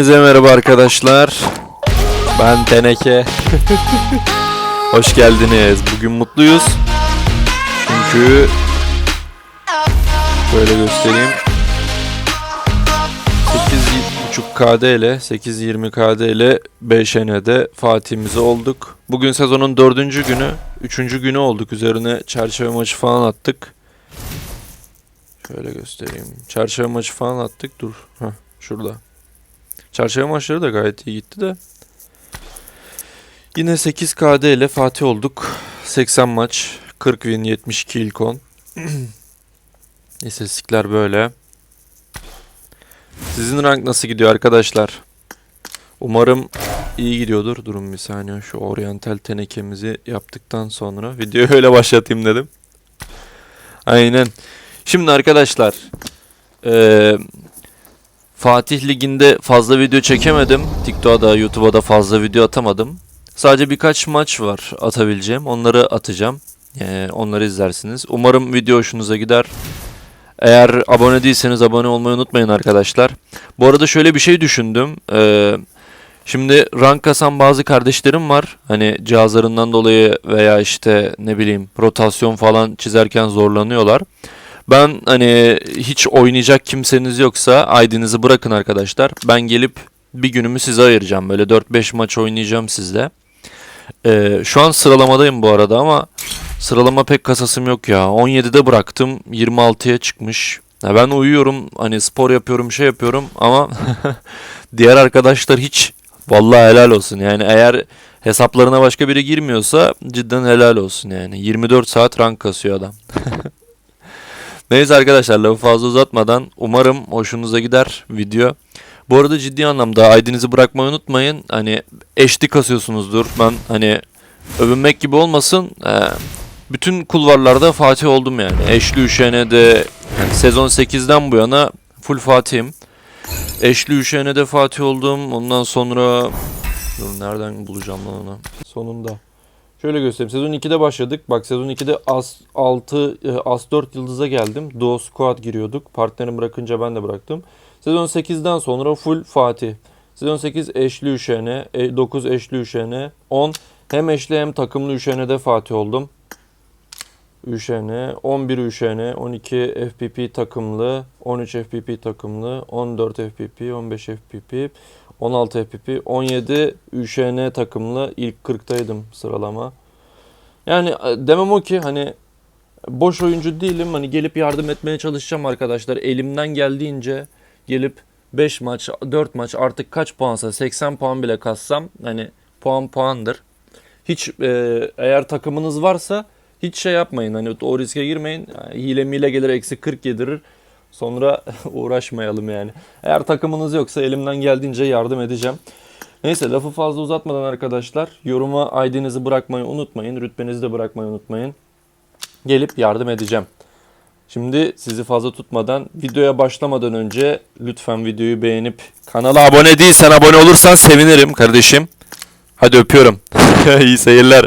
Herkese merhaba arkadaşlar. Ben Teneke. Hoş geldiniz. Bugün mutluyuz. Çünkü böyle göstereyim. 8.5 KD ile 8.20 KD ile 5N'de Fatih'imize olduk. Bugün sezonun dördüncü günü. Üçüncü günü olduk. Üzerine çerçeve maçı falan attık. Şöyle göstereyim. Çerçeve maçı falan attık. Dur. Heh, şurada. Çarşamba maçları da gayet iyi gitti de. Yine 8 KD ile Fatih olduk. 80 maç, 40 win, 72 ilk 10. İstatistikler böyle. Sizin rank nasıl gidiyor arkadaşlar? Umarım iyi gidiyordur. Durun bir saniye şu oryantal tenekemizi yaptıktan sonra videoyu öyle başlatayım dedim. Aynen. Şimdi arkadaşlar eee Fatih Ligi'nde fazla video çekemedim. TikTok'a da YouTube'a da fazla video atamadım. Sadece birkaç maç var atabileceğim. Onları atacağım. Ee, onları izlersiniz. Umarım video hoşunuza gider. Eğer abone değilseniz abone olmayı unutmayın arkadaşlar. Bu arada şöyle bir şey düşündüm. Ee, şimdi rank kasan bazı kardeşlerim var. Hani cihazlarından dolayı veya işte ne bileyim rotasyon falan çizerken zorlanıyorlar. Ben hani hiç oynayacak kimseniz yoksa ID'nizi bırakın arkadaşlar. Ben gelip bir günümü size ayıracağım. Böyle 4-5 maç oynayacağım sizle. Ee, şu an sıralamadayım bu arada ama sıralama pek kasasım yok ya. 17'de bıraktım 26'ya çıkmış. Ya ben uyuyorum hani spor yapıyorum şey yapıyorum ama diğer arkadaşlar hiç vallahi helal olsun. Yani eğer hesaplarına başka biri girmiyorsa cidden helal olsun yani. 24 saat rank kasıyor adam. Neyse arkadaşlar lafı fazla uzatmadan umarım hoşunuza gider video. Bu arada ciddi anlamda ID'nizi bırakmayı unutmayın. Hani eşli kasıyorsunuzdur. Ben hani övünmek gibi olmasın. Ee, bütün kulvarlarda Fatih oldum yani. Eşli Üşene'de yani sezon 8'den bu yana full Fatih'im. Eşli Üşene'de Fatih oldum. Ondan sonra Dur nereden bulacağım lan onu? Sonunda. Şöyle göstereyim. Sezon 2'de başladık. Bak sezon 2'de As 6 e, As 4 yıldıza geldim. Duo squad giriyorduk. Partnerimi bırakınca ben de bıraktım. Sezon 8'den sonra full Fatih. Sezon 8 eşli üşene, 9 eşli üşene, 10 hem eşli hem takımlı üşenede Fatih oldum. Üşene, 11 üşene, 12 FPP takımlı, 13 FPP takımlı, 14 FPP, 15 FPP, 16 FPP, 17 ÜŞN takımlı ilk 40'taydım sıralama. Yani e, demem o ki hani boş oyuncu değilim. Hani gelip yardım etmeye çalışacağım arkadaşlar. Elimden geldiğince gelip 5 maç, 4 maç artık kaç puansa 80 puan bile kassam hani puan puandır. Hiç e, eğer takımınız varsa hiç şey yapmayın. Hani o riske girmeyin. Yani hile mile gelir eksi 40 yedirir. Sonra uğraşmayalım yani. Eğer takımınız yoksa elimden geldiğince yardım edeceğim. Neyse lafı fazla uzatmadan arkadaşlar yoruma ID'nizi bırakmayı unutmayın. Rütbenizi de bırakmayı unutmayın. Gelip yardım edeceğim. Şimdi sizi fazla tutmadan videoya başlamadan önce lütfen videoyu beğenip kanala abone değilsen abone olursan sevinirim kardeşim. Hadi öpüyorum. İyi seyirler.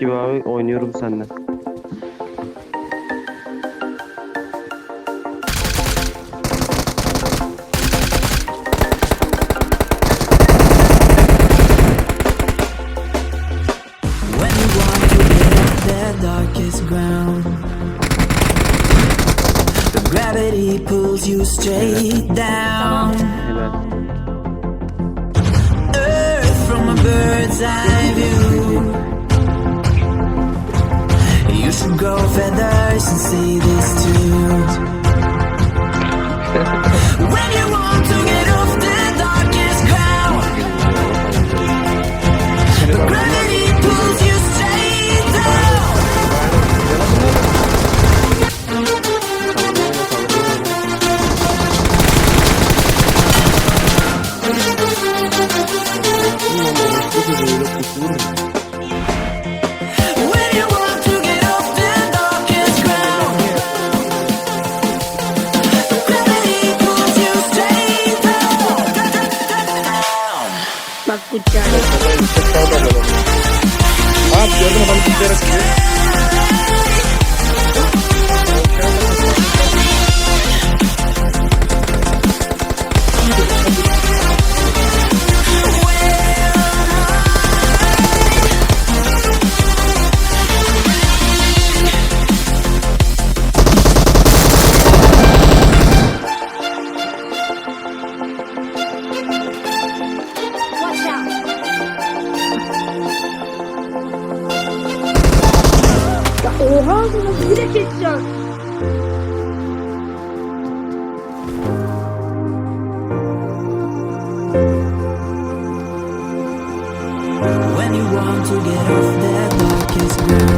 Gibi abi oynuyorum seninle. Down. Earth from a bird's eye. grow feathers and see Oha bir de keseceğim. When you want to get off the darkest ground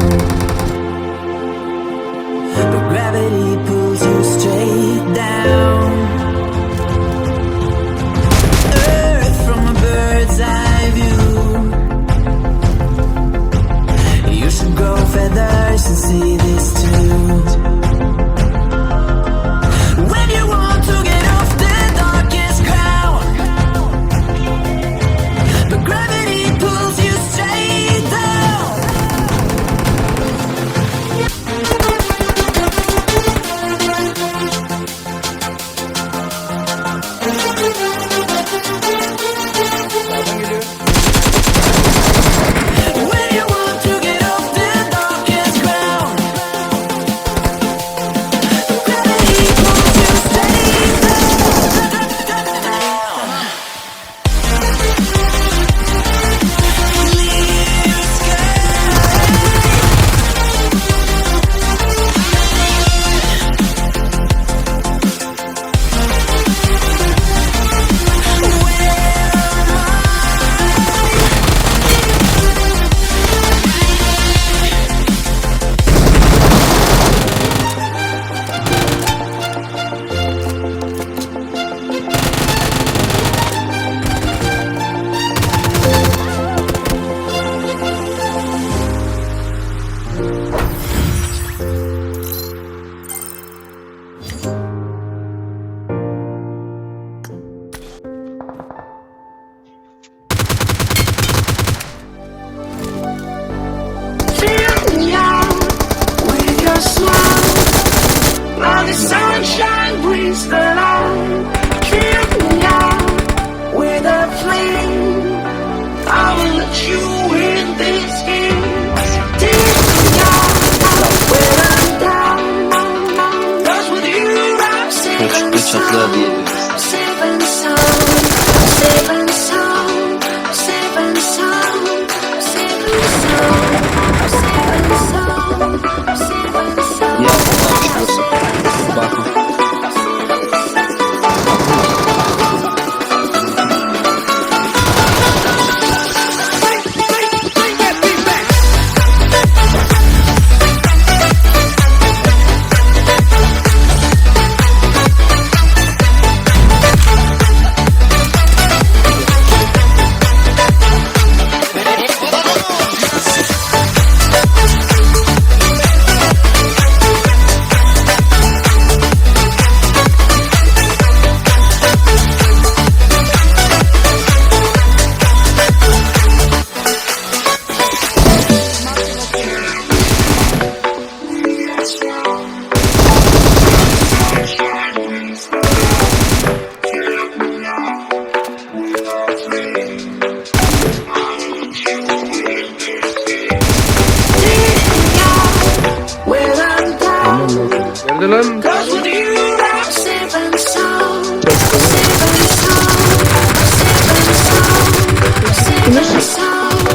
sound.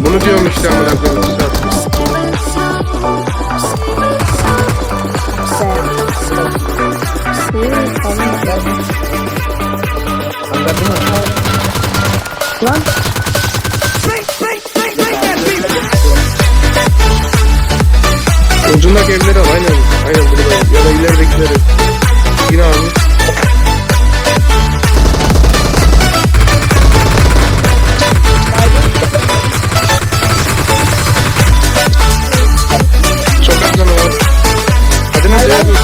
Bunu diyorum işte amına koyayım. bir saat. Ucundaki evleri al aynen. Aynen burada. Ya da ileridekileri. Yine abi. Çok canı var. Hadi ne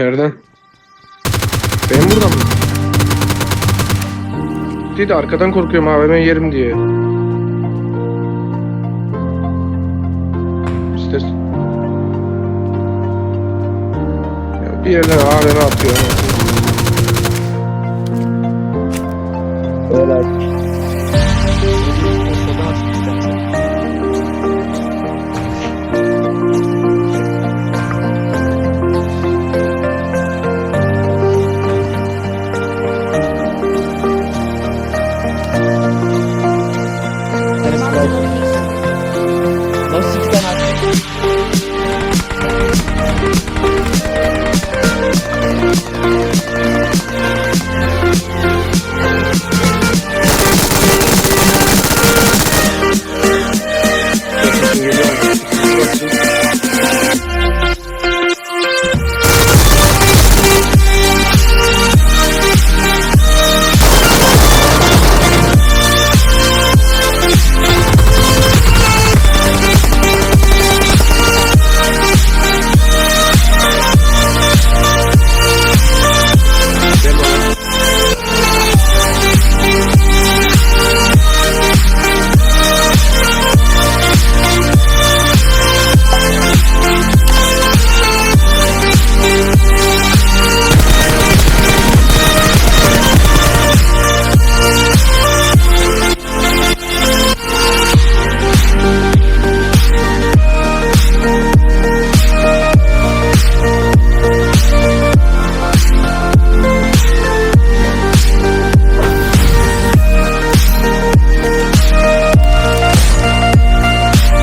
Nereden? Benim buradan mı? Değil de arkadan korkuyorum AVM yerim diye. İşte... Ya bir yerden AVM atıyor. Öyle